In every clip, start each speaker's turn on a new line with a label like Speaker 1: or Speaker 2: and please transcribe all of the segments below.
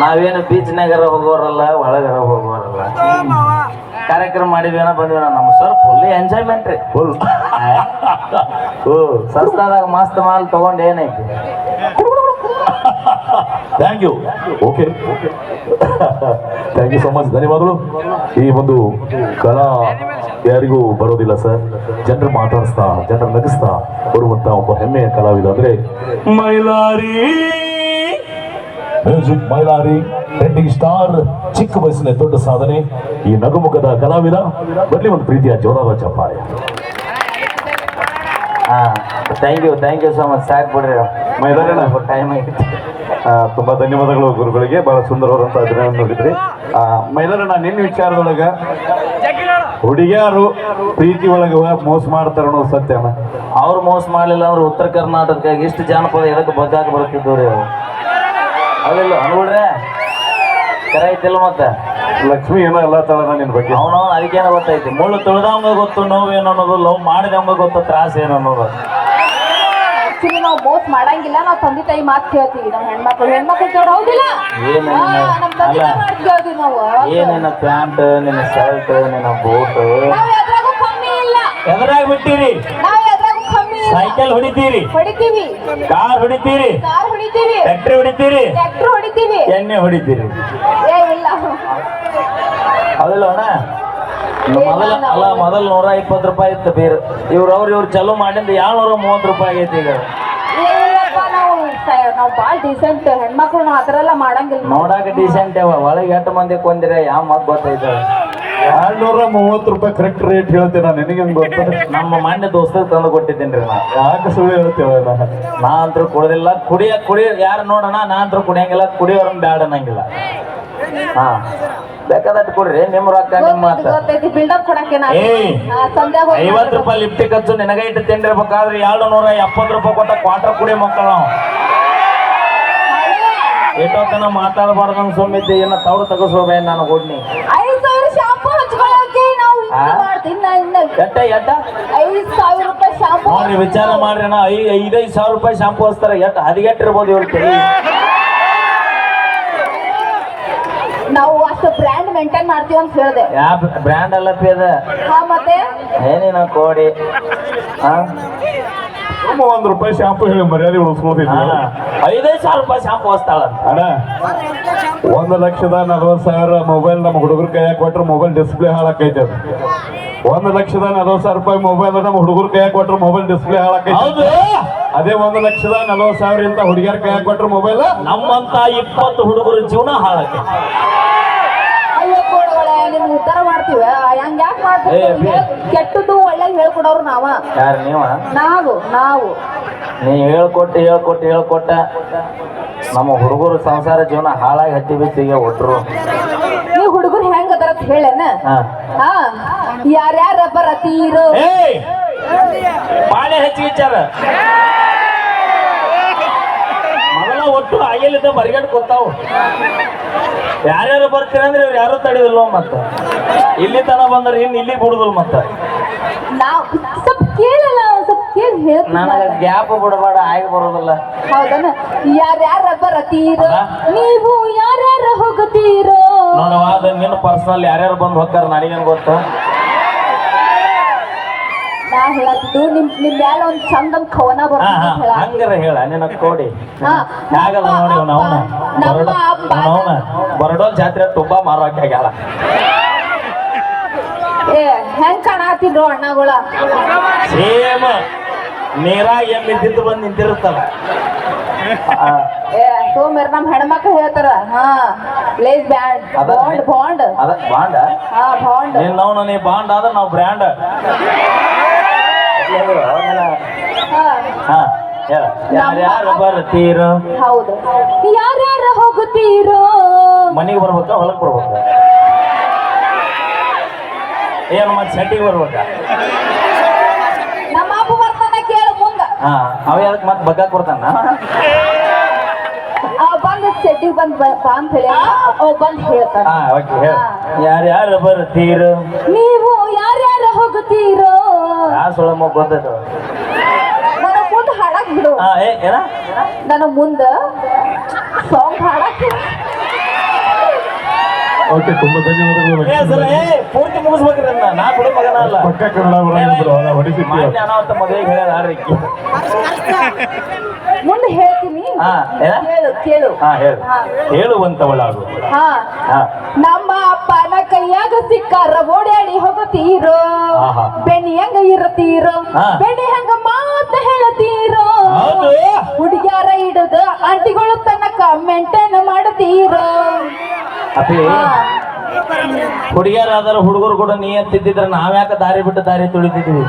Speaker 1: ನಾವೇನು ಬೀಚ್ನಾಗರ ಹೋಗೋರಲ್ಲ ಒಳಗರ ಹೋಗೋರಲ್ಲ. ಕಾರ್ಯಕ್ರಮ ಮಾಡಿದ್ವೇನ ಬಂದ್ವೇನ ನಮ್ಮ ಸರ್ ಫುಲ್ ಎಂಜಾಯ್ಮೆಂಟ್ ರೀ.
Speaker 2: ಫುಲ್
Speaker 1: ಓ ಸಸ್ತಾದಾಗ ಮಸ್ತ್ ಮಾಲ್ ತಗೊಂಡು ಏನೈತಿ?
Speaker 2: Thank you okay thank you so much ಧನ್ಯವಾದಗಳು. ಈ ಒಂದು ಕಲಾ ಯಾರಿಗೂ ಬರೋದಿಲ್ಲ ಸರ್ ಜನರು ಮಾತಾಡಿಸ್ತಾ ಜನರು ನಗಿಸ್ತಾ ಬರುವಂತ ಒಬ್ಬ ಹೆಮ್ಮೆಯ ಕಲಾವಿದ ಅಂದ್ರೆ Mylari music Mylari trending star ಚಿಕ್ಕ ವಯಸ್ಸಿನ ದೊಡ್ಡ ಸಾಧನೆ ಈ ನಗುಮುಖದ ಕಲಾವಿದ ಬರ್ಲಿ ಒಂದು ಪ್ರೀತಿಯ ಜೋರಾದ ಚಪ್ಪಾಳೆ.
Speaker 1: Thank you thank you so much ಸಾಕ್ ಬಿಡ್ರಿ.
Speaker 2: ಮೈದಾನ
Speaker 1: ಟೈಮ್
Speaker 2: ಆಗಿತ್ತು ತುಂಬಾ ಧನ್ಯವಾದಗಳು ಗುರುಗಳಿಗೆ ಬಹಳ ಸುಂದರವಾದಂಥ ದಿನವನ್ನು ನೋಡಿದ್ರಿ. ಮೈದಾನ ನಿನ್ನ ವಿಚಾರದೊಳಗ ಹುಡುಗಿಯಾರು ಪ್ರೀತಿ ಒಳಗ ಮೋಸ ಮಾಡ್ತಾರ ಸತ್ಯನ
Speaker 1: ಅವ್ರು ಮೋಸ ಮಾಡಲಿಲ್ಲ ಅಂದ್ರೆ ಉತ್ತರ ಕರ್ನಾಟಕದಾಗ ಇಷ್ಟು ಜಾನಪದ ಎದಕ್ಕೆ ಬಗ್ಗಾಕ ಬರುತ್ತಿದ್ದವ್ರಿ ರೀ ಅವು ಅದಿಲ್ಲ ಅನ್ಬಿಡ್ರೆ ಕರೆ ಐತಿಲ್ಲ ಮತ್ತೆ?
Speaker 2: ಲಕ್ಷ್ಮಿ ಏನೋ ಎಲ್ಲ ತಳನ ನಿನ್ ಬಗ್ಗೆ.
Speaker 1: ಅವನು ಅದಕ್ಕೇನ ಗೊತ್ತೈತಿ. ಮುಳ್ಳು ತುಳಿದವಂಗ ಗೊತ್ತು ನೋವೇನು ಅನ್ನೋದು ಲವ್ ಮಾಡಿದವಂಗ ಗೊತ್ತು ತ್ರಾಸ ಏನು ಅನ್ನೋದು
Speaker 3: ಆಕ್ಚುಲಿ ನಾವು ಮೋಸ ಮಾಡಂಗಿಲ್ಲ ನಾವು ತಂದೆ ತಾಯಿ ಮಾತು ಕೇಳ್ತೀವಿ. ನಾವು ಹೆಣ್ಮಕ್ಳು. ಹೆಣ್ಮಕ್ಳು ಕೇಳ ಹೌದಿಲ್ಲ?
Speaker 1: ಏನು
Speaker 3: ಹಾ,
Speaker 1: ನಿನ್ನ-
Speaker 3: ನಮ್ ತಂದೆ ತಾಯಿ
Speaker 1: ಅಲ್ಲ.
Speaker 3: ಮಾತು ಕೇಳ್ತೀವಿ ನಾವು.
Speaker 1: ಏನ್ ನಿನ್ನ ಪ್ಯಾಂಟ್ ನಿನ್ನ ಶರ್ಟ್ ನಿನ್ನ ಬೂಟ್
Speaker 3: ನಾವು ಎದ್ರಾಗೂ ಕಮ್ಮಿ ಇಲ್ಲ.
Speaker 1: ಎದ್ರಾಗ ಬಿಟ್ಟಿರಿ?
Speaker 3: ನಾವ್
Speaker 1: ಸೈಕಲ್ ಹೊಡಿತೀರಿ.
Speaker 3: ಹೊಡಿತೀವಿ.
Speaker 1: ಕಾರ್ ಹೊಡಿತೀರಿ.
Speaker 3: ಕಾರ್ ಹೊಡಿತೀವಿ.
Speaker 1: ಟ್ರ್ಯಾಕ್ಟರ್ ಹೊಡಿತೀರಿ.
Speaker 3: ಟ್ರ್ಯಾಕ್ಟರ್ ಹೊಡಿತೀವಿ.
Speaker 1: ಎಣ್ಣೆ ಹೊಡಿತೀರಿ.
Speaker 3: ಏ ಇಲ್ಲ.
Speaker 1: ಹೌದಿಲ್ಲ ಅಣ್ಣ. ಮೊದಲ ಅಲ್ಲ ಮೊದಲ ನೂರ ಇಪ್ಪತ್ತು ರೂಪಾಯಿ ಇತ್ತು ಬೇರೆ ಇವ್ರು ಅವ್ರು ಇವ್ರು ಚಲೋ ಮಾಡಿಂದ ಏಳ್ನೂರ ಮೂವತ್ತು ರೂಪಾಯಿ ಆಗೈತಿ ಈಗ.
Speaker 3: ನಾವು ಭಾಳ ಡೀಸೆಂಟ್ ಹೆಣ್ಮಕ್ಳು ನಾವು ಎಲ್ಲ ಮಾಡಂಗಿಲ್ಲ.
Speaker 1: ನೋಡಾಕ ಡಿಸೆಂಟ್ ಅವ ಒಳಗೆ ಎಷ್ಟು ಮಂದಿ ಕೊಂದಿರ ಯಾವ ಮಾತು ಗೊತ್ತೈತೆ
Speaker 2: ಎರಡ್ನೂರ ಮೂವತ್ತು ರೂಪಾಯಿ ಕರೆಕ್ಟ್ ರೇಟ್ ಹೇಳ್ತೀನಿ ನಾನು. ನಿನಗೆ ಹೆಂಗ್ ಗೊತ್ತ?
Speaker 1: ನಮ್ಮ ಮಾನ್ಯ ದೋಸ್ತ ತಂದು ಕೊಟ್ಟಿದ್ದೀನಿ ರೀ ನಾ
Speaker 2: ಯಾಕೆ ಸುಳ್ಳು ಹೇಳ್ತೇವೆ
Speaker 1: ನಾ ಅಂತೂ ಕುಡಿದಿಲ್ಲ. ಕುಡಿಯ ಕುಡಿಯ ಯಾರು ನೋಡೋಣ ನಾ ಅಂತೂ ಕುಡಿಯಂಗಿಲ್ಲ. ಕುಡಿಯೋರನ್ನ ಬ್ಯಾಡ ಅನ್ನಂಗಿಲ್ಲ. ಹಾ. ಬೇಕಾದಟ್ಟು ಕೊಡ್ರಿ. ನಿಮ್ಮ ರೊಕ್ಕ ನಿಮ್ಮ ಐವತ್ತು ರೂಪಾಯಿ ಲಿಫ್ಟಿ ಖರ್ಚು ನಿನಗೆ ಇಟ್ಟು ತಿಂಡಿರ್ಬೇಕಾದ್ರೆ ಎರಡು ನೂರ ಎಪ್ಪತ್ತು ರೂಪಾಯಿ ಕೊಟ್ಟ ಕ್ವಾರ್ಟರ್ ಕುಡಿ ಮಕ್ಕಳು ನಾವು. ಎಷ್ಟೊತ್ತನ ಮಾತಾಡಬಾರ್ದು ಸುಮ್ಮಿದ್ದೆ ಏನ ತವ್ರು ತಗಸೋಬೇ ನಾನು ಕೊಡ್ನಿ
Speaker 3: ಹಿಂಗೆ ಇನ್ನ ಇನ್ನ
Speaker 1: ಎಟ್ಟ ಎಟ್ಟ
Speaker 3: ಐದ್ ಸಾವಿರ ರೂಪಾಯಿ ಶಾಂಪು
Speaker 1: ನೋಡ್ರಿ ವಿಚಾರ ಮಾಡ್ರಿ ಅಣ್ಣ. ಐ ಐದೈದು ಸಾವಿರ ರೂಪಾಯಿ ಶಾಂಪು ಹಚ್ತಾರ ಎಟ್ಟ ಹದಿಗೆಟ್ಟಿರ್ಬೋದು ಇವ್ರ ಕೈ
Speaker 3: ನಾವು ಅಷ್ಟು ಬ್ರ್ಯಾಂಡ್ ಮೇಂಟೈನ್ ಮಾಡ್ತೀವಿ ಅಂತ ಹೇಳ್ದೆ.
Speaker 1: ಯಾವ ಬ್ರ್ಯಾಂಡ್ ಅಲ್ಲ ಪಿ ಅದ?
Speaker 3: ಹಾ ಮತ್ತೆ?
Speaker 1: ಏನೇನ ಕೋಡಿ? ಹಾ?
Speaker 2: ಸುಮ್ಮ ಒಂದ್ ರೂಪಾಯಿ ಶಾಂಪು ಹೇಳಿ ಮರ್ಯಾದೆ ಉಳಿಸ್ಕೋತಿದ್ವಿ
Speaker 1: ಐದೈದು ಸಾವಿರ ರೂಪಾಯಿ ಶಾಂಪು ಹಚ್ತಾಳಂತ
Speaker 2: ಅಣ್ಣ. ಒಂದು ಲಕ್ಷದ ನಲವತ್ತು ಸಾವಿರ ಮೊಬೈಲ್ ನಮ್ಮ ಹುಡುಗರ ಕೈಯಾಗ ಕೊಟ್ಟರು ಮೊಬೈಲ್ ಡಿಸ್ಪ್ಲೇ ಹಾಳಾಕೈತೆ ಅದು. ಒಂದು ಲಕ್ಷದ ನಲವತ್ತು ಸಾವಿರ ರೂಪಾಯಿ ಮೊಬೈಲ್ ನಮ್ಮ ಹುಡುಗರ ಕೈಯಾಗ ಕೊಟ್ಟರು ಮೊಬೈಲ್ ಡಿಸ್ಪ್ಲೇ ಹಾಳಾಕೈತೆ.
Speaker 1: ಹೌದು.
Speaker 2: ಅದೇ ಒಂದು ಲಕ್ಷದ ನಲವತ್ತು ಸಾವಿರ ಇಂತ ಹುಡುಗಿಯರ ಕೈಯಾಗ ಕೊಟ್ರೆ ಮೊಬೈಲ್
Speaker 1: ನಮ್ಮಂತ ಇಪ್ಪತ್ತು ಹುಡುಗರ ಜೀವನ
Speaker 3: ಹಾಳಾಕೈತೆ. ಉದ್ಧಾರ ಮಾಡ್ತೀವಿ ಹಂಗ ಯಾಕೆ ಮಾಡ್ತೀವಿ ಕೆಟ್ಟದ್ದು ಒಳ್ಳೆ ಹೇಳ್ಕೊಡೋರು ನಾವ.
Speaker 1: ಯಾರು ನೀವ?
Speaker 3: ನಾವು ನಾವು.
Speaker 1: ನೀ ಹೇಳ್ಕೊಟ್ಟು ಹೇಳ್ಕೊಟ್ಟು ಹೇಳ್ಕೊಟ್ಟ ನಮ್ಮ ಹುಡುಗರು ಸಂಸಾರ ಜೀವನ ಹಾಳಾಗಿ ಹತ್ತಿ ಬಿತ್ತಿಗೆ ಒಟ್ರು.
Speaker 3: ನೀವು ಹುಡುಗರು ಹೆಂಗ್ ಅದರ ಅಂತ ಹೇಳೇನ?
Speaker 1: ಹಾ.
Speaker 3: ಯಾರ್ಯಾರ ಬರತೀರೋ
Speaker 1: ಬಾಳೆ ಹಚ್ಚಿ ವಿಚಾರ ಮೊದಲ ಆಗಿಲ್ಲದ ಬರಿಗಟ್ಟು ಕೂತಾವು ಯಾರ್ಯಾರು ಬರ್ತೀರಂದ್ರೆ ಇವ್ರು ಯಾರು ತಡೆದಿಲ್ಲ ಮತ್ತ. ಇಲ್ಲಿ ತನ ಬಂದ್ರೆ ಇನ್ ಇಲ್ಲಿ ಬಿಡುದಿಲ್ಲ ಮತ್ತ.
Speaker 3: ನಾವು ಸ್ವಲ್ಪ ಕೇಳಲ್ಲ ಸ್ವಲ್ಪ ಕೇಳಿ
Speaker 1: ನನಗ
Speaker 3: ಹೇಳ್ತೀನಿ
Speaker 1: ಗ್ಯಾಪ್ ಬಿಡಬೇಡ ಆಗಿ ಬರೋದಿಲ್ಲ.
Speaker 3: ಹೌದನ? ಯಾರ್ಯಾರ ಬರತೀರೋ? ನೀವು ಯಾರ್ಯಾರ
Speaker 1: ಹೋಗತೀರೋ ನೋಡವಾದ ನಿನ್ನ ಪರ್ಸನಲ್ ಯಾರ್ಯಾರು ಬಂದು ಹೋಗ್ತಾರ ನನಗೇನು ಗೊತ್ತು?
Speaker 3: ಹೇಳತ್ತಿದ್ದು ನಿಮ್ ನಿಮ್ ಮ್ಯಾಲ ಒಂದ್ ಚಂದನ್ ಕವನ ಬರ್ತದೆ
Speaker 1: ಹಂಗಾರ ಹೇಳ ನಿನ್ನ ಕೋಡಿ.
Speaker 3: ಹಾ.
Speaker 1: ಆಗಲ್ಲ ನೋಡಿ ಅವ್ನ. ಅವನ. ಬರಡೋಲ್ ಜಾತ್ರೆ ತುಂಬಾ ಮಾರೋಕೆ ಆಗ್ಯಾಳ.
Speaker 3: ಏ ಹೆಂಗ್ ಕಾಣತಿದ್ರು ಅಣ್ಣಗಳ?
Speaker 1: ಸೇಮ್. ನೀರಾಗ ಎಮ್ಮಿದ್ದು ಬಂದು ನಿಂತಿರುತ್ತಲ್ಲ
Speaker 3: ಸೋಮೇರ್ ನಮ್ ಹೆಣ್ಮಕ್ಳು ಹೇಳ್ತಾರ. ಹಾ. Place band.
Speaker 1: Bond
Speaker 3: bond bond.
Speaker 1: ಅದ ಬಾಂಡ್?
Speaker 3: ಹಾ ಬಾಂಡ್.
Speaker 1: ನೀನ್ ನಾವು ನೀ ಬಾಂಡ್ ಆದ್ರೆ ನಾವು ಬ್ರ್ಯಾಂಡ್.
Speaker 3: ಹಾ
Speaker 1: ಯಾರ್ಯಾರು ಬರ್ತೀರು
Speaker 3: ಹೌದು. ಯಾರ್ಯಾರ ಹೋಗುತ್ತೀರೋ?
Speaker 1: ಮನೆಗೆ ಬರ್ಬೇಕಾ ಹೊಲಕ್ಕೆ ಬರ್ಬೇಕಾ? ಏನು ಮತ್ತೆ ಸೆಟ್ಟಿಗೆ ಬರ್ಬೇಕಾ?
Speaker 3: ನಮ್ಮ ಅಪ್ಪ ಬರ್ತಾನ ಕೇಳು ಮುಂದ.
Speaker 1: ಹಾ ಅವ ಮತ್ತೆ ಬಗ್ಗ ಕೊಡ್ತಾನ
Speaker 3: ಆ ಬಂದ್ ಸೆಟ್ಟಿಗೆ ಬಂದ್ ಬಾ ಅಂತ ಹೇಳಿ. ಅವ್ ಬಂದ್ ಹೇಳ್ತಾನ.
Speaker 1: ಹಾ ಓಕೆ ಹೇಳ. ಯಾರ್ಯಾರು ಬರ್ತೀರು
Speaker 3: ನೀವು ಯಾರ್ಯಾರು ಹೋಗುತ್ತೀರೋ?
Speaker 1: ಯಾ ಮಗ ಗೊತ್ತೈತೆ
Speaker 3: ನನ್ನ ಮುಂದ್ ಹಾಡಕ್ ಬಿಡು.
Speaker 1: ಏನ?
Speaker 3: ನನ್ನ ಮುಂದ ಸಾಂಗ್ ಹಾಡಕ್.
Speaker 2: ಓಕೆ ತುಂಬಾ ಧನ್ಯವಾದಗಳು
Speaker 1: ಪೂರ್ತಿ ಮುಗಿಸ್ಬೇಕ್ರಿ ನಾ ಬಿಡು ಮಗನ ಅಲ್ಲ.
Speaker 2: ಪಕ್ಕ ಕನ್ನಡ
Speaker 1: ಅನಾಹುತ
Speaker 3: ಮುಂದೆ ಹೇಳ್ತೀನಿ.
Speaker 1: ಹಾ, ಏನ?
Speaker 3: ಕೇಳು ಕೇಳು.
Speaker 1: ಹಾ ಹೇಳು.
Speaker 3: ಹಾ.
Speaker 1: ಹೇಳುವಂತವಳಾಗು.
Speaker 3: ಹಾ.
Speaker 1: ಹಾ.
Speaker 3: ನಮ್ಮ ಅಪ್ಪನ ಕೈಯಾಗ ಸಿಕ್ಕಾರ ಓಡಾಡಿ ಹೋಗುತ್ತೀರೋ
Speaker 1: ಬೆನಿ
Speaker 3: ಬೆಣ್ಣಿ ಹೆಂಗ ಇರತೀರೋ?
Speaker 1: ಹಾ.
Speaker 3: ಬೆಣ್ಣಿ ಹೆಂಗ ಮಾತ ಹೇಳತೀರೋ? ಹುಡುಗ್ಯಾರ ಇಡದು ಆಂಟಿಗಳು ತನಕ ಮೇಂಟೈನ್ ಮಾಡ್ತೀರೋ?
Speaker 1: ಅಪ್ಪಿ. ಹುಡುಗಿಯರಾದ್ರ ಹುಡುಗರು ಕೂಡ ನೀ ಅಂತಿದ್ದಿದ್ರೆ ನಾವ್ಯಾಕ ದಾರಿ ಬಿಟ್ಟು ದಾರಿ ತುಳಿತಿದ್ವಿ?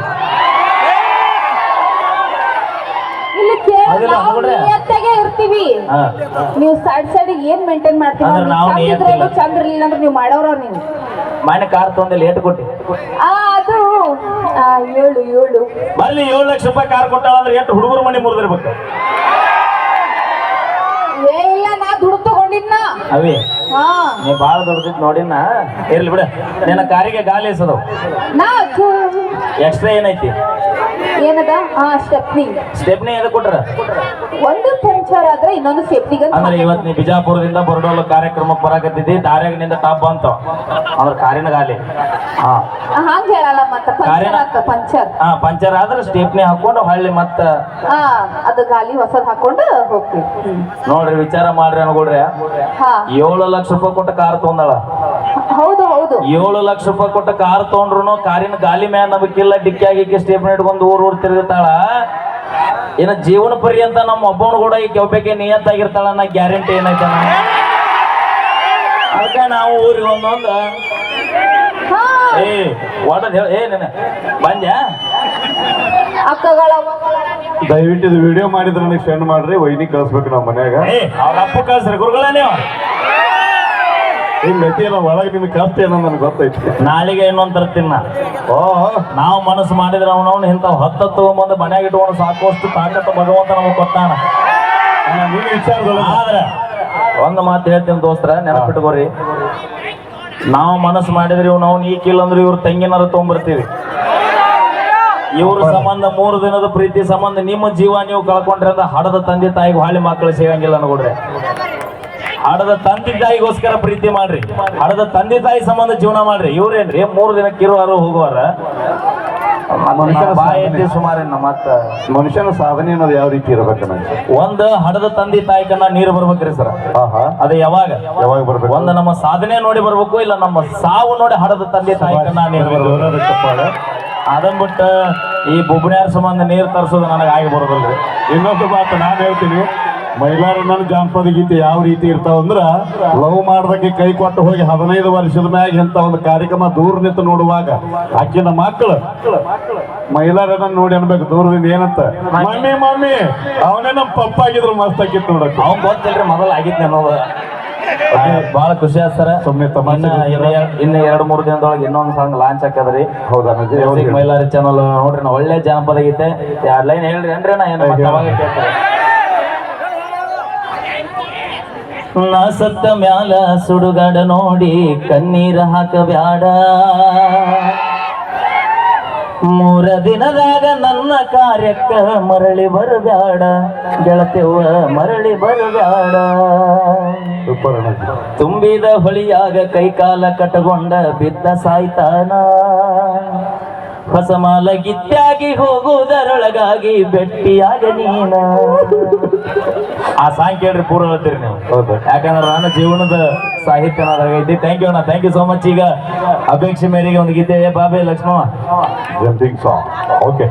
Speaker 3: ನಾವು ಇರ್ತೀವಿ. ನೀವು ಸೈಡ್ ಸೈಡ್ ಏನ್ ಮೇಂಟೈನ್ ಮಾಡ್ತೀವಿ
Speaker 1: ಅಂದ್ರೆ ನಾವು
Speaker 3: ಚಂದ ಇರ್ಲಿಲ್ಲ ಅಂದ್ರೆ ನೀವು ಮಾಡೋರ ನೀವು.
Speaker 1: ಮನೆ ಕಾರ್ ತೊಂದ್ರೆ ಲೇಟ್ ಕೊಟ್ಟಿ.
Speaker 3: ಅದು. ಏಳು ಏಳು.
Speaker 1: ಬಲ್ಲಿ ಏಳು ಲಕ್ಷ ರೂಪಾಯಿ ಕಾರ್ ಕೊಟ್ಟಾಳ ಅಂದ್ರೆ ಎಷ್ಟು ಹುಡುಗರು ಮನೆ ಮುರಿದಿರ್ಬೇಕು.
Speaker 3: ಏ ಇಲ್ಲ ನಾ ದುಡ್ಡು ತಗೊಂಡಿದ್ನ.
Speaker 1: ಅವೇ ನೀ ಬಾಳ ದೊಡ್ಡದಿತ್ ನೋಡಿನ ಇರ್ಲಿ ಬಿಡ. ನಿನ್ನ ಕಾರಿಗೆ ಗಾಲಿ ಹೆಸರು
Speaker 3: ನಾಲ್ಕು
Speaker 1: ಎಕ್ಸ್ಟ್ರಾ ಏನೈತಿ?
Speaker 3: ಏನದ? ಆ ಸ್ಟೆಪ್ನಿ
Speaker 1: ಸ್ಟೆಪ್ನಿ ಎದ ಕೊಟ್ರ?
Speaker 3: ಒಂದು ಪಂಚರ್ ಆದ್ರೆ ಇನ್ನೊಂದು ಸೇಫ್ಟಿಗೆ
Speaker 1: ಅಂದ್ರೆ ಇವತ್ ನೀ ಬಿಜಾಪುರದಿಂದ ಬರಡೋಲ್ ಕಾರ್ಯಕ್ರಮಕ್ಕೆ ಬರಾಕತ್ತಿದ್ದಿ ದಾರ್ಯಾಗ ನಿಂದ ಟಾಪ್ ಬಂತು. ಅಂದ್ರೆ ಕಾರಿನ ಗಾಲಿ.
Speaker 3: ಹಂಗ ಹೇಳಲ್ಲ ಮತ್ತ. ಪಂಚರ್ ಆತ ಪಂಚರ್.
Speaker 1: ಹಾ ಪಂಚರ್ ಆದ್ರೆ ಸ್ಟೇಪ್ನೇ ಹಾಕೊಂಡು ಹೊಳ್ಳಿ ಮತ್ತ
Speaker 3: ಹಾ ಅದು ಗಾಲಿ ಹೊಸದ್ ಹಾಕೊಂಡು ಹೋಗ್ತೀವಿ.
Speaker 1: ನೋಡ್ರಿ ವಿಚಾರ ಮಾಡ್ರಿ ಅನ್ಕೊಡ್ರಿ
Speaker 3: ಹಾ.
Speaker 1: ಏಳು ಲಕ್ಷ ರೂಪಾಯಿ ಕೊಟ್ಟ ಕಾರ್ ತಗೊಂಡಳ
Speaker 3: ಹೌದು ಹೌದು.
Speaker 1: ಏಳು ಲಕ್ಷ ರೂಪಾಯಿ ಕೊಟ್ಟ ಕಾರ್ ತಗೊಂಡ್ರು ಕಾರಿನ ಗಾಲಿ ಮ್ಯಾನ್ ನಮಗಿಲ್ಲ ಡಿಕ್ಕಿ ಆಗಿಕ್ಕೆ ಸ್ಟೇಪ್ ಇಟ್ಕೊಂಡು ಊರ್ ಊರ್ ತಿರುಗುತ್ತಾಳ ಏನ ಜೀವನ ಪರ್ಯಂತ ನಮ್ಮ ಒಬ್ಬವನು ಕೂಡ ಈ ಕೆಬ್ಬಕ್ಕೆ ನಿಯತ್ತಾಗಿರ್ತಾಳ ನಾ ಗ್ಯಾರಂಟಿ ಏನೈತೆ ಅದಕ್ಕೆ ನಾವು ಊರಿಗೆ ಒಂದೊಂದು ಏ ಹೇಳ. ಏ ನೆನೆ ಬಂದ್ಯಾ?
Speaker 3: ಅಕ್ಕಗಳ.
Speaker 2: ದಯವಿಟ್ಟು ಇದು ವಿಡಿಯೋ ಮಾಡಿದ್ರೆ ನನಗೆ ಸೆಂಡ್ ಮಾಡ್ರಿ. ವೈನಿ ಕಳಿಸ್ಬೇಕು ನಮ್ಮ ಮನ್ಯಾಗ.
Speaker 1: ಏ ಅವ್ರ ಅಪ್ಪ ಕಳ್ಸ್ರಿ ಗುರುಗಳ ನೀವು.
Speaker 2: ಈ ಎಲ್ಲ ಒಳಗೆ ನಿಮ್ಗೆ ಕಷ್ಟ ಏನೋ ನನಗೆ ಗೊತ್ತೈತಿ.
Speaker 1: ನಾಳೆಗೆ ಇನ್ನೊಂದ್ ತರ್ತೀನಿ ನಾ
Speaker 2: ಓ
Speaker 1: ನಾವು ಮನಸ್ಸು ಮಾಡಿದ್ರೆ ಅವನವನು ಇಂಥವು ಹತ್ತ ತಗೊಂಬಂದು ಮನ್ಯಾಗ ಇಟ್ಕೊಂಡು ಸಾಕಷ್ಟು ತಾಕತ್ತ ಭಗವಂತ ನಮಗೆ ಕೊಟ್ಟಾನ.
Speaker 2: ವಿಚಾರದೊಳಗೆ.
Speaker 1: ಆದ್ರೆ ಒಂದು ಮಾತು ಹೇಳ್ತೀನಿ ದೋಸ್ತ್ರ ನೆನಪಿಟ್ಕೋರಿ. ನಾವು ಮನಸ್ಸು ಮಾಡಿದ್ರೆ ಇವ್ ನಾವು ಈ ಕಿಲ್ ಅಂದ್ರೆ ಇವ್ರ ತಂಗಿನಾರ ತೊಗೊಂಬರ್ತೀವಿ. ಇವ್ರ ಸಂಬಂಧ ಮೂರು ದಿನದ ಪ್ರೀತಿ ಸಂಬಂಧ ನಿಮ್ಮ ಜೀವ ನೀವು ಕಳ್ಕೊಂಡ್ರೆ ಅಂತ ಹಡದ ತಂದೆ ತಾಯಿಗೆ ಹಾಳಿ ಮಕ್ಕಳು ಸಿಗಂಗಿಲ್ಲ ಅನ್ಕೊಡ್ರಿ. ಹಡದ ತಂದೆ ತಾಯಿಗೋಸ್ಕರ ಪ್ರೀತಿ ಮಾಡ್ರಿ. ಹಡದ ತಂದೆ ತಾಯಿ ಸಂಬಂಧ ಜೀವನ ಮಾಡ್ರಿ. ಇವ್ರೇನ್ರಿ? ಮೂರು ದಿನಕ್ಕೆ ಇರುವಾರ ಹೋಗುವಾರ.
Speaker 2: ಮನುಷ್ಯನ
Speaker 1: ಬಾಯಿ
Speaker 2: ಸಾಧನೆ.
Speaker 1: ಸುಮಾರು ನಮ್ಮ
Speaker 2: ಮನುಷ್ಯನ ಸಾಧನೆ ಅನ್ನೋದು ಯಾವ ರೀತಿ ಇರ್ಬೇಕು ಒಂದು
Speaker 1: ಒಂದ್ ಹಡದ ತಂದಿ ತಾಯಿಕನ್ನ ನೀರು ಬರ್ಬೇಕ್ರಿ ಸರ್. ಅದೇ ಯಾವಾಗ?
Speaker 2: ಯಾವಾಗ ಬರ್ಬೇಕು?
Speaker 1: ಒಂದು ನಮ್ಮ ಸಾಧನೆ ನೋಡಿ ಬರ್ಬೇಕು ಇಲ್ಲ ನಮ್ಮ ಸಾವು ನೋಡಿ ಹಡದ ತಂದೆ ತಾಯಿಕನ್ನ ನೀರು ಬರ್ಬೇಕು. ಅದನ್ ಬಿಟ್ಟು ಈ ಬುಬ್ನ್ಯಾರ ಸಂಬಂಧ ನೀರು ತರಿಸೋದು ನನಗೆ ಆಗಿ ಬರೋದಲ್ರಿ
Speaker 2: ಇನ್ನೊಂದು ಮಾತು ನಾನು ಹೇಳ್ತೀನಿ. ಮೈಲಾರಣ್ಣನ ಜಾನಪದ ಗೀತೆ ಯಾವ ರೀತಿ ಇರ್ತಾವಂದ್ರ ಲವ್ ಮಾಡ್ದಕ್ಕೆ ಕೈ ಕೊಟ್ಟು ಹೋಗಿ ಹದಿನೈದು ವರ್ಷದ ಮ್ಯಾಗ ಎಂತ ಒಂದು ಕಾರ್ಯಕ್ರಮ ದೂರ ನಿಂತು ನೋಡುವಾಗ ಆಕಿನ ಮಕ್ಕಳು ಮೈಲಾರಣ್ಣ ನೋಡಿ ಅನ್ಬೇಕು ದೂರದಿಂದ ಏನಂತ? ಮಮ್ಮಿ ಮಮ್ಮಿ ಅವನೇ ನಮ್ಮ ಪಪ್ಪ ಆಗಿದ್ರು ಮಸ್ತ್ ಆಗಿತ್ತು ನೋಡಕ್.
Speaker 1: ಅವ್ನ್ ಗೊತ್ತಿಲ್ರಿ ಮೊದಲು ಆಗಿತ್ತು ಅನ್ನೋದು. ಬಹಳ ಖುಷಿ ಆಯ್ತು ಸರ್.
Speaker 2: ಸುಮ್ಮನೆ
Speaker 1: ಇನ್ನ ಎರಡು ಮೂರು ದಿನದೊಳಗೆ ಇನ್ನೊಂದು ಸಾಂಗ್ ಲಾಂಚ್ ಹಾಕದ್ರಿ.
Speaker 2: ಹೌದಾ?
Speaker 1: ಮೈಲಾರಿ ಚಾನಲ್ ನೋಡ್ರಿ ನಾ ಒಳ್ಳೆ ಜಾನಪದ ಗೀತೆ. ಎರಡು ಲೈನ್ ಹೇಳ್ರಿ ಅಂದ್ರೆ ನಾ ಏನು ಅವಾಗ ಕೇಳ್ತಾರೆ? ನಾ ಸತ್ತ ಮ್ಯಾಲ ಸುಡುಗಾಡ ನೋಡಿ ಕಣ್ಣೀರ ಹಾಕಬ್ಯಾಡ. ಮೂರ ದಿನದಾಗ ನನ್ನ ಕಾರ್ಯಕ್ಕ ಮರಳಿ ಬರಬ್ಯಾಡ. ಗೆಳತೆವ್ವ ಮರಳಿ ಬರಬ್ಯಾಡ. ತುಂಬಿದ ಹೊಳಿಯಾಗ ಕೈಕಾಲ ಕಟಗೊಂಡ ಬಿದ್ದ ಸಾಯ್ತಾನ. ಹೊಸ ಮಾಲ ಗಿತ್ತಾಗಿ ಹೋಗುವುದರೊಳಗಾಗಿ ಬೆಟ್ಟಿಯಾಗ ನೀನ. ಆ ಸಾಂಗ್ ಕೇಳ್ರಿ ಪೂರ ಹೇಳ್ತೀರಿ ನೀವು.
Speaker 2: ಹೌದು.
Speaker 1: ಯಾಕಂದ್ರೆ ನನ್ನ ಜೀವನದ ಸಾಹಿತ್ಯ ಐತಿ ಥ್ಯಾಂಕ್ ಯು ಅಣ್ಣ. ಥ್ಯಾಂಕ್ ಯು ಸೋ ಮಚ್ ಈಗ ಅಪೇಕ್ಷೆ ಮೇರೆಗೆ ಒಂದು ಗೀತೆ. ಬಾಬೆ ಲಕ್ಷ್ಮಣ
Speaker 2: ಸಾಂಗ್ ಓಕೆ